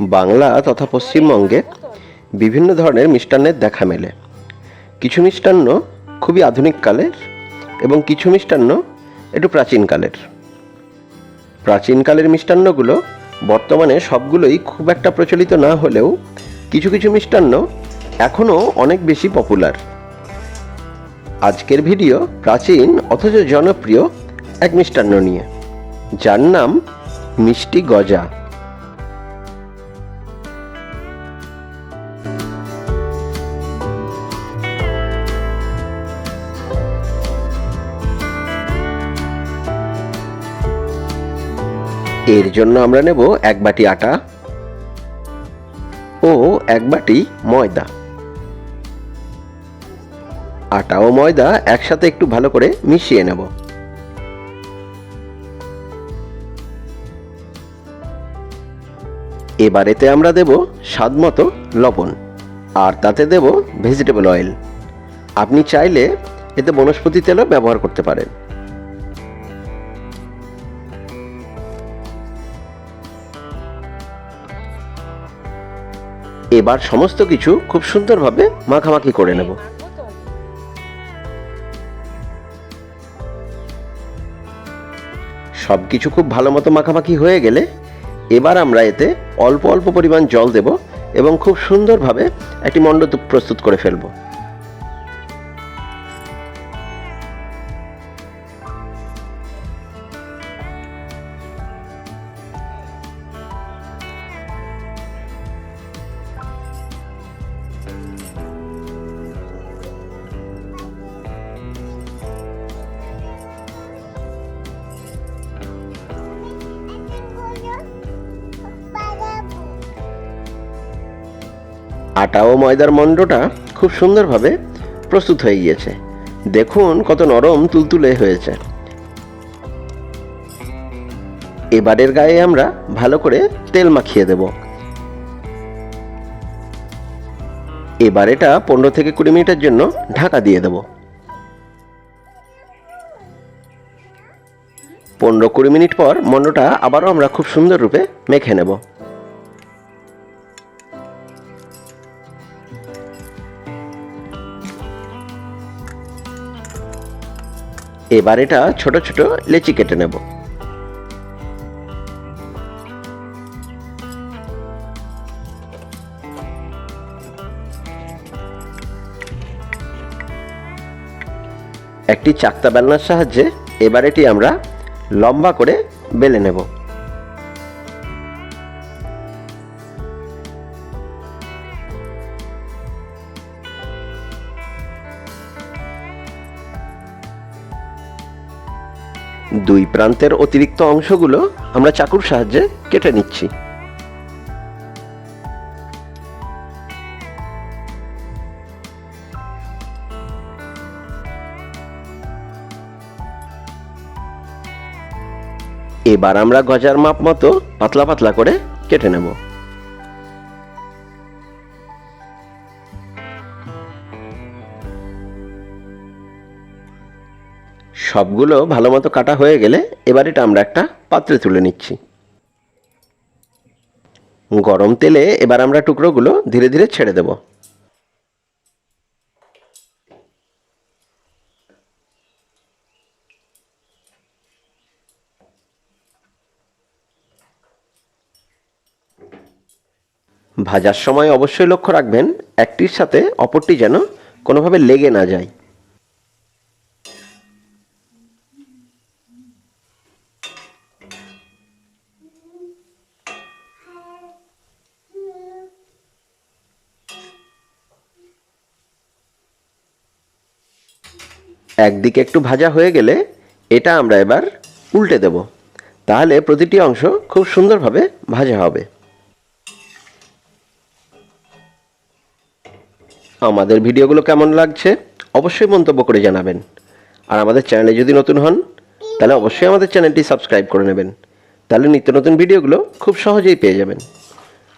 বাংলা তথা পশ্চিমবঙ্গে বিভিন্ন ধরনের মিষ্টান্নের দেখা মেলে। কিছু মিষ্টান্ন খুবই আধুনিক কালের এবং কিছু মিষ্টান্ন একটু প্রাচীনকালের প্রাচীনকালের মিষ্টান্নগুলো বর্তমানে সবগুলোই খুব একটা প্রচলিত না হলেও কিছু কিছু মিষ্টান্ন এখনও অনেক বেশি পপুলার। আজকের ভিডিও প্রাচীন অথচ জনপ্রিয় এক মিষ্টান্ন নিয়ে, যার নাম মিষ্টি গজা। এর জন্য আমরা নেব এক বাটি আটা ও এক বাটি ময়দা। আটা ও ময়দা একসাথে একটু ভালো করে মিশিয়ে নেব। এবারেতে আমরা দেব স্বাদ মতো লবণ আর তাতে দেব ভেজিটেবল অয়েল। আপনি চাইলে এতে বনস্পতি তেলও ব্যবহার করতে পারেন। এবার সমস্ত কিছু খুব সুন্দরভাবে মাখামাখি করে নেব। সব কিছু খুব ভালো মতো মাখামাখি হয়ে গেলে এবার আমরা এতে অল্প অল্প পরিমাণ জল দেব এবং খুব সুন্দরভাবে একটি মণ্ড প্রস্তুত করে ফেলব। আটা ও ময়দার মণ্ডটা খুব সুন্দরভাবে প্রস্তুত হয়ে গিয়েছে। দেখুন কত নরম তুলতুলে হয়েছে। এবারের গায়ে আমরা ভালো করে তেল মাখিয়ে দেব। এবার এটা পনেরো থেকে কুড়ি মিনিটের জন্য ঢাকা দিয়ে দেব। পনেরো কুড়ি মিনিট পর মণ্ডটা আবারও আমরা খুব সুন্দর রূপে মেখে নেব। এবার এটা ছোট ছোট লেচি কেটে নেব। একটি চাকতা বেলনার সাহায্যে এবার এটি আমরা লম্বা করে বেলে নেব। দুই প্রান্তের অতিরিক্ত অংশগুলো আমরা চাকুর সাহায্যে কেটে নিচ্ছি। এবার আমরা গজার মাপ মতো পাতলা পাতলা করে কেটে নেব। সবগুলো ভালো মতো কাটা হয়ে গেলে এবার এটা আমরা একটা পাত্রে তুলে নিচ্ছি। গরম তেলে এবার আমরা টুকরোগুলো ধীরে ধীরে ছেড়ে দেব। ভাজার সময় অবশ্যই লক্ষ্য রাখবেন, একটির সাথে অপরটি যেন কোনোভাবে লেগে না যায়। একদিকে একটু ভাজা হয়ে গেলে এটা আমরা এবার উল্টে দেব। তাহলে প্রতিটি অংশ খুব সুন্দরভাবে ভাজা হবে। আমাদের ভিডিওগুলো কেমন লাগছে অবশ্যই মন্তব্য করে জানাবেন। আর আমাদের চ্যানেলে যদি নতুন হন, তাহলে অবশ্যই আমাদের চ্যানেলটি সাবস্ক্রাইব করে নেবেন। তাহলে নিত্য নতুন ভিডিওগুলো খুব সহজেই পেয়ে যাবেন।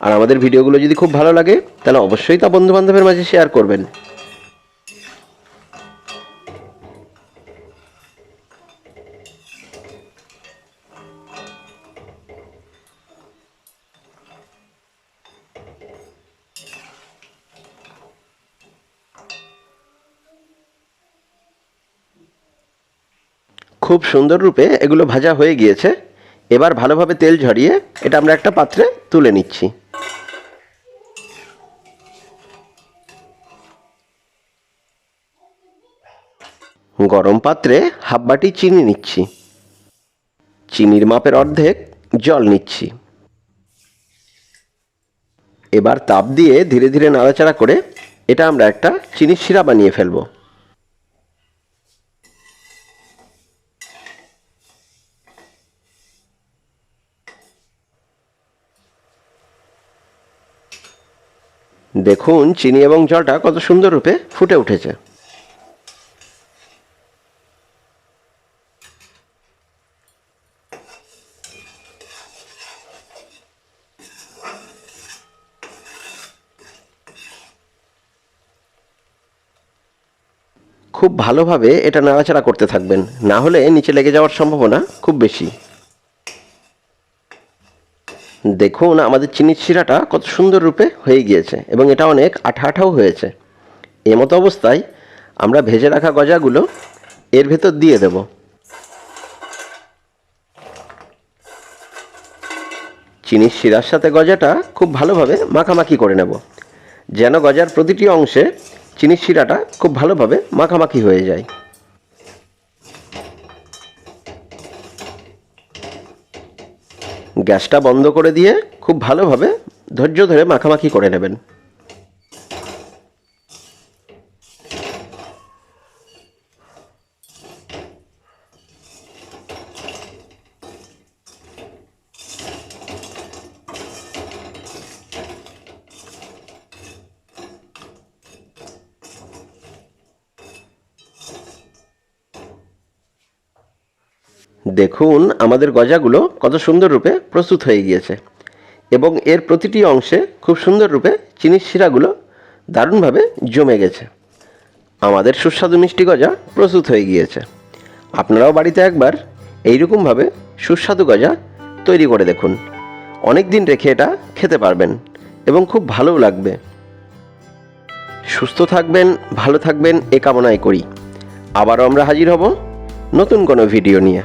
আর আমাদের ভিডিওগুলো যদি খুব ভালো লাগে, তাহলে অবশ্যই তা বন্ধুবান্ধবের মাঝে শেয়ার করবেন। খুব সুন্দর রূপে এগুলো ভাজা হয়ে গিয়েছে। এবার ভালোভাবে তেল ঝরিয়ে এটা আমরা একটা পাত্রে তুলে নিচ্ছি। গরম পাত্রে হাফ বাটি চিনি নিচ্ছি। চিনির মাপের অর্ধেক জল নিচ্ছি। এবার তাপ দিয়ে ধীরে ধীরে নাড়াচাড়া করে এটা আমরা একটা চিনির শিরা বানিয়ে ফেলব। দেখুন, চিনি এবং জলটা কত সুন্দর রূপে ফুটে উঠেছে। খুব ভালোভাবে এটা নাড়াচাড়া করতে থাকবেন, না হলে নিচে লেগে যাওয়ার সম্ভাবনা খুব বেশি। দেখুন আমাদের চিনির শিরাটা কত সুন্দর রূপে হয়ে গিয়েছে এবং এটা অনেক আঠা আঠাও হয়েছে এমতো অবস্থায় আমরা ভেজে রাখা গজাগুলো এর ভেতর দিয়ে দেব। চিনির শিরার সাথে গজাটা খুব ভালোভাবে মাখামাখি করে নেব। যেন গজার প্রতিটি অংশে চিনির শিরাটা খুব ভালোভাবে মাখামাখি হয়ে যায়। গ্যাসটা বন্ধ করে দিয়ে খুব ভালোভাবে ধৈর্য ধরে মাখামাখি করে নেবেন। দেখুন, আমাদের গজাগুলো কত সুন্দর রূপে প্রস্তুত হয়ে গিয়েছে। এবং এর প্রতিটি অংশে খুব সুন্দর রূপে চিনির শিরাগুলো দারুণভাবে জমে গেছে। আমাদের সুস্বাদু মিষ্টি গজা প্রস্তুত হয়ে গিয়েছে। আপনারাও বাড়িতে একবার এইরকমভাবে সুস্বাদু গজা তৈরি করে দেখুন। অনেক দিন রেখে এটা খেতে পারবেন এবং খুব ভালোও লাগবে। সুস্থ থাকবেন, ভালো থাকবেন, এ কামনাই করি। আবারও আমরা হাজির হব নতুন কোনো ভিডিও নিয়ে।